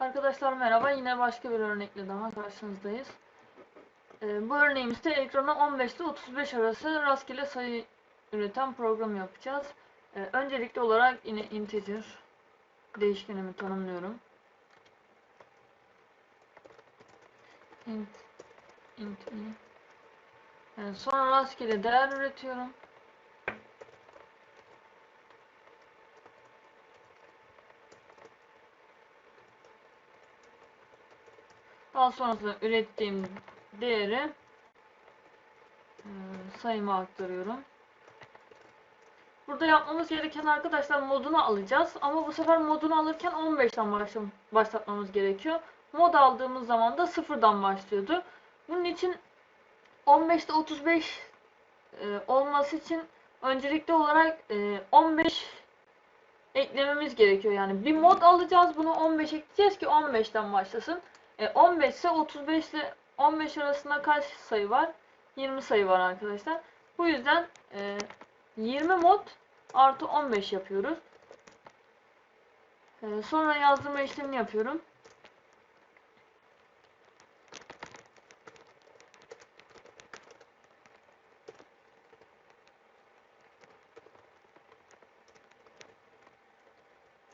Arkadaşlar merhaba. Yine başka bir örnekle daha karşınızdayız. Ee, bu örneğimizde ekrana 15 ile 35 arası rastgele sayı üreten program yapacağız. Ee, öncelikli olarak yine integer değişkenimi tanımlıyorum. int int i. Ee, sonra rastgele değer üretiyorum. Daha sonrasında ürettiğim değeri e, sayıma aktarıyorum. Burada yapmamız gereken arkadaşlar modunu alacağız. Ama bu sefer modunu alırken 15'ten başlam başlatmamız gerekiyor. Mod aldığımız zaman da sıfırdan başlıyordu. Bunun için 15'te 35 e, olması için öncelikli olarak e, 15 eklememiz gerekiyor. Yani bir mod alacağız. Bunu 15 ekleyeceğiz ki 15'ten başlasın. E, 15 ise 35 ile 15 arasında kaç sayı var? 20 sayı var arkadaşlar. Bu yüzden e, 20 mod artı 15 yapıyoruz. E, sonra yazdırma işlemini yapıyorum.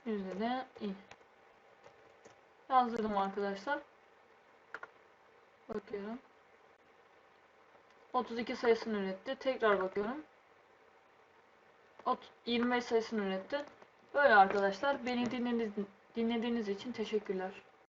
Yüzde de iyi. Yazdırdım arkadaşlar. Bakıyorum. 32 sayısını üretti. Tekrar bakıyorum. Ot 25 sayısını üretti. Böyle arkadaşlar. Beni dinlediğiniz için teşekkürler.